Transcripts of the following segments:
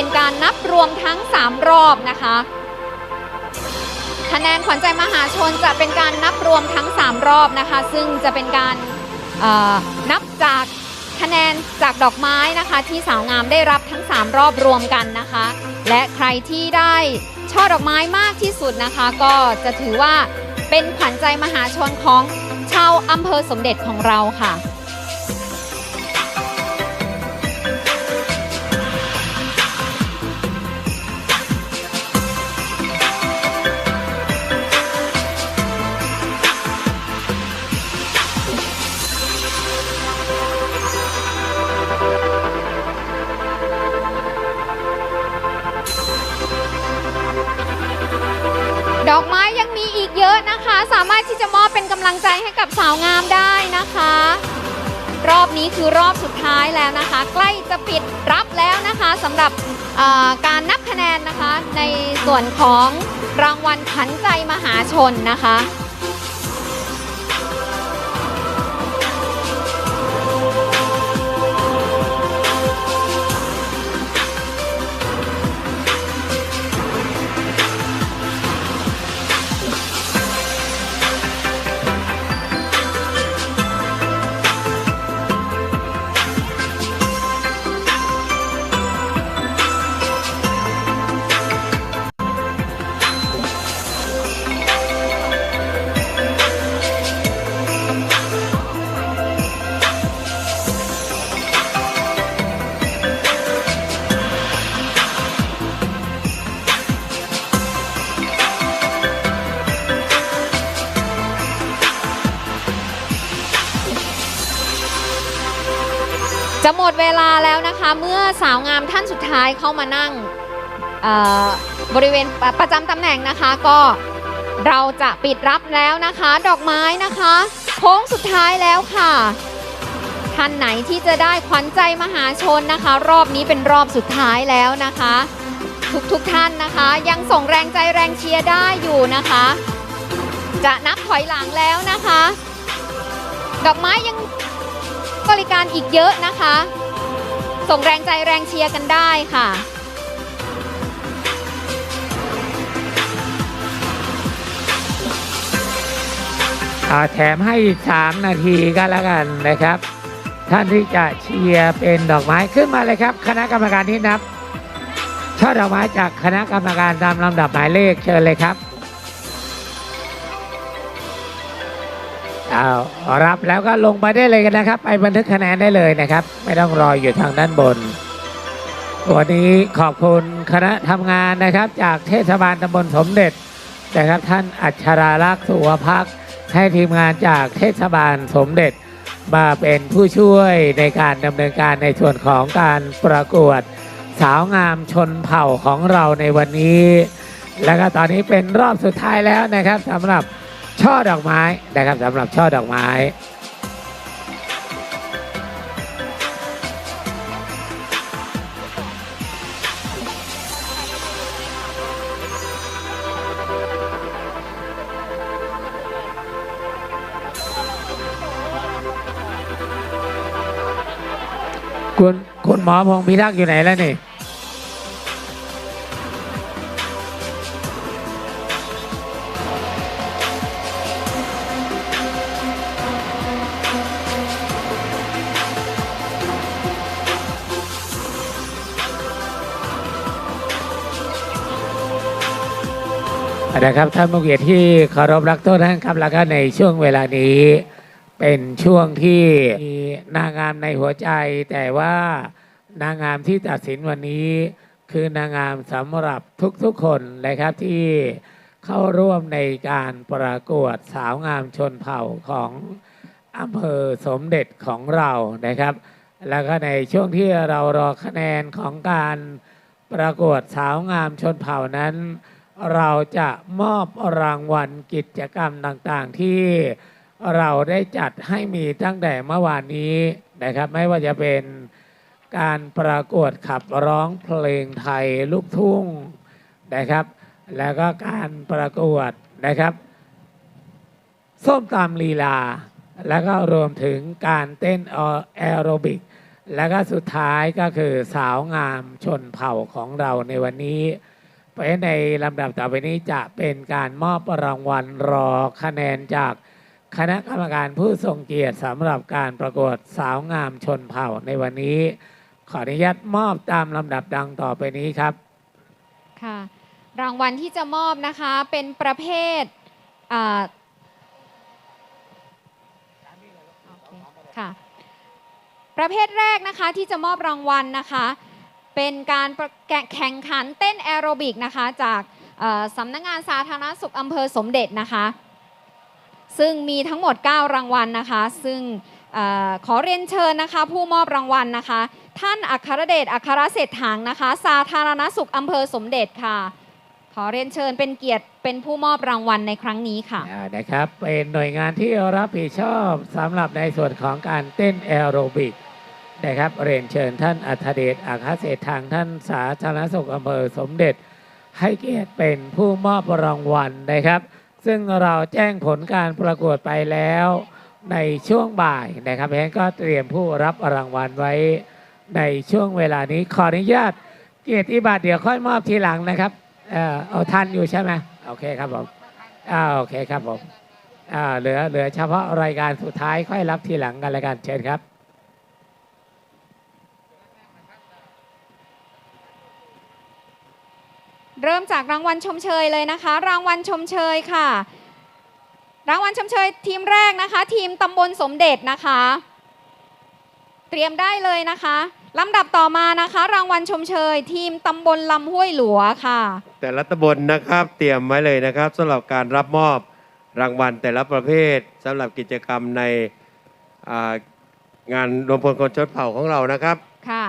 เป็นการนับรวมทั้ง 3 รอบนะคะ คะแนนขวัญใจมหาชนจะเป็นการนับรวมทั้ง 3 รอบนะคะ ซึ่งจะเป็นการนับจากคะแนนจากดอกไม้นะคะ ที่สาวงามได้รับทั้ง 3 รอบรวมกันนะคะ และใครที่ได้ช่อดอกไม้มากที่สุดนะคะ ก็จะถือว่าเป็นขวัญใจมหาชนของชาวอำเภอสมเด็จของเราค่ะ อะนะคะ สามารถที่จะมอบเป็นกำลังใจให้กับสาวงามได้นะคะ รอบนี้คือรอบสุดท้ายแล้วนะคะ ใกล้จะปิดรับแล้วนะคะสำหรับการนับคะแนนนะคะ ในส่วนของรางวัลขันใจมหาชนนะคะ จะหมดเวลาแล้วนะคะ เมื่อสาวงามท่านสุดท้ายเข้ามานั่งบริเวณประประจำตำแหน่งนะคะ ก็เราจะปิดรับแล้วนะคะ ดอกไม้นะคะโค้งสุดท้ายแล้วค่ะท่านไหนที่จะได้ขวัญใจมหาชนนะคะ รอบนี้เป็นรอบสุดท้ายแล้วนะคะ ทุกทุกท่านนะคะ ยังส่งแรงใจแรงเชียร์ได้อยู่นะคะ จะนับถอยหลังแล้วนะคะ ดอกไม้ยัง บริการอีกเยอะนะคะ ส่งแรงใจแรงเชียร์กันได้ค่ะแถมให้อีก 3 นาทีก็แล้วกันนะครับ ท่านที่จะเชียร์เป็นดอกไม้ขึ้นมาเลยครับ คณะกรรมการที่นับช่อดอกไม้จากคณะกรรมการตามลำดับหมายเลขเชิญเลยครับ เอารับแล้วก็ลงไปได้เลยกันนะครับ ไปบันทึกคะแนนได้เลยนะครับ ไม่ต้องรออยู่ทางด้านบน วันนี้ขอบคุณคณะทำงานนะครับ จากเทศบาลตำบลสมเด็จนะครับท่านอัชราลักษ์สุวพักให้ทีมงานจากเทศบาลสมเด็จ มาเป็นผู้ช่วยในการดำเนินการในส่วนของการประกวดสาวงามชนเผ่าของเราในวันนี้ แล้วก็ตอนนี้เป็นรอบสุดท้ายแล้วนะครับสำหรับ ช่อดอกไม้นะครับสำหรับช่อดอกไม้คุณคุณหมอพงพิทักษ์อยู่ไหนแล้วนี่ นะครับท่านผู้เกียรติที่เคารพรักทุกท่านครับแล้วก็ในช่วงเวลานี้ เป็นช่วงที่มีนางงามในหัวใจ แต่ว่านางงามที่ตัดสินวันนี้ คือนางงามสำหรับทุกๆคนนะครับที่เข้าร่วมในการประกวดสาวงามชนเผ่าของอำเภอสมเด็จของเรานะครับ แล้วก็ในช่วงที่เรารอคะแนนของการประกวดสาวงามชนเผ่านั้น เราจะมอบรางวัลกิจกรรมต่างๆ ที่เราได้จัดให้มีตั้งแต่เมื่อวานนี้นะครับ ไม่ว่าจะเป็นการประกวดขับร้องเพลงไทยลูกทุ่งนะครับ แล้วก็การประกวดนะครับ ส้มตำลีลา แล้วก็รวมถึงการเต้นแอโรบิก แล้วก็สุดท้ายก็คือสาวงามชนเผ่าของเราในวันนี้ เพราะฉะนั้นในลำดับต่อไปนี้จะเป็นการมอบรางวัลรอคะแนนจากคณะกรรมการผู้ทรงเกียรติสำหรับการประกวดสาวงามชนเผ่าในวันนี้ ขออนุญาตมอบตามลำดับดังต่อไปนี้ครับค่ะ รางวัลที่จะมอบนะคะเป็นประเภทอ่าคค่ะประเภทแรกนะคะที่จะมอบรางวัลนะคะ เป็นการแข่งขันเต้นแอโรบิกนะคะจากสำนักงานสาธารณสุขอำเภอสมเด็จนะคะ ซึ่งมีทั้งหมด 9 รางวัลนะคะ ซึ่งออขอเรียนเชิญนะคะ ผู้มอบรางวัลนะคะ ท่านอัครเดชอัครเศรษฐังนะคะ สาธารณสุขอำเภอสมเด็จค่ะ ขอเรียนเชิญเป็นเกียรติเป็นผู้มอบรางวัลในครั้งนี้ค่ะนะครับเป็นหน่วยงานที่รับผิดชอบสำหรับในส่วนของการเต้นแอโรบิก นะครับเรียนเชิญท่านอัธเดชอาคาเศรษฐางท่านสาธารณสุขอำเภอสมเด็จ ให้เกียรติเป็นผู้มอบรางวัลนะครับ ซึ่งเราแจ้งผลการประกวดไปแล้วในช่วงบ่ายนะครับเพราะฉะนั้นก็เตรียมผู้รับรางวัลไว้ในช่วงเวลานี้ขออนุญาตเกียรติบัตรเดี๋ยวค่อยมอบทีหลังนะครับเออเอาทันอยู่ใช่ไหมโอเคครับผมอ่าโอเคครับผมอ่าเหลือเหลือเฉพาะรายการสุดท้ายค่อยรับทีหลังกันละกันเชิญครับ เริ่มจากรางวัลชมเชยเลยนะคะ รางวัลชมเชยค่ะ รางวัลชมเชยทีมแรกนะคะ ทีมตำบลสมเด็จนะคะ เตรียมได้เลยนะคะลำดับต่อมานะคะ รางวัลชมเชย ทีมตำบลลำห้วยหลัวค่ะ แต่ละตำบลนะครับเตรียมไว้เลยนะครับสำหรับการรับมอบรางวัลแต่ละประเภทสำหรับกิจกรรมในอ่างานรวมพลคนชนเผ่าของเรานะครับ ค่ะ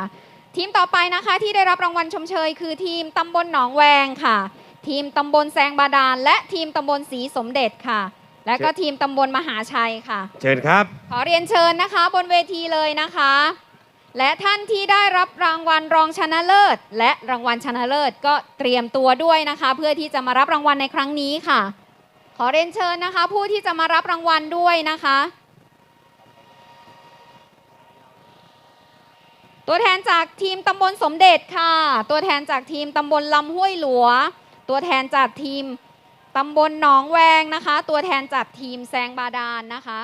ทีมต่อไปนะคะที่ได้รับรางวัลชมเชย คือทีมตำบลหนองแวงค่ะ ทีมตำบลแซงบาดาล และทีมตำบลศรีสมเด็จค่ะ และก็ทีมตำบลมหาชัยค่ะ เชิญครับ ขอเรียนเชิญนะคะบนเวทีเลยนะคะ และท่านที่ได้รับรางวัลรองชนะเลิศ และรางวัลชนะเลิศก็เตรียมตัวด้วยนะคะ เพื่อที่จะมารับรางวัลในครั้งนี้ค่ะ ขอเรียนเชิญนะคะ ผู้ที่จะมารับรางวัลด้วยนะคะ ตัวแทนจากทีมตำบลสมเด็จค่ะ ตัวแทนจากทีมตำบลลำห้วยหลัว ตัวแทนจากทีมตำบลหนองแวงนะคะ ตัวแทนจากทีมแซงบาดาลนะคะ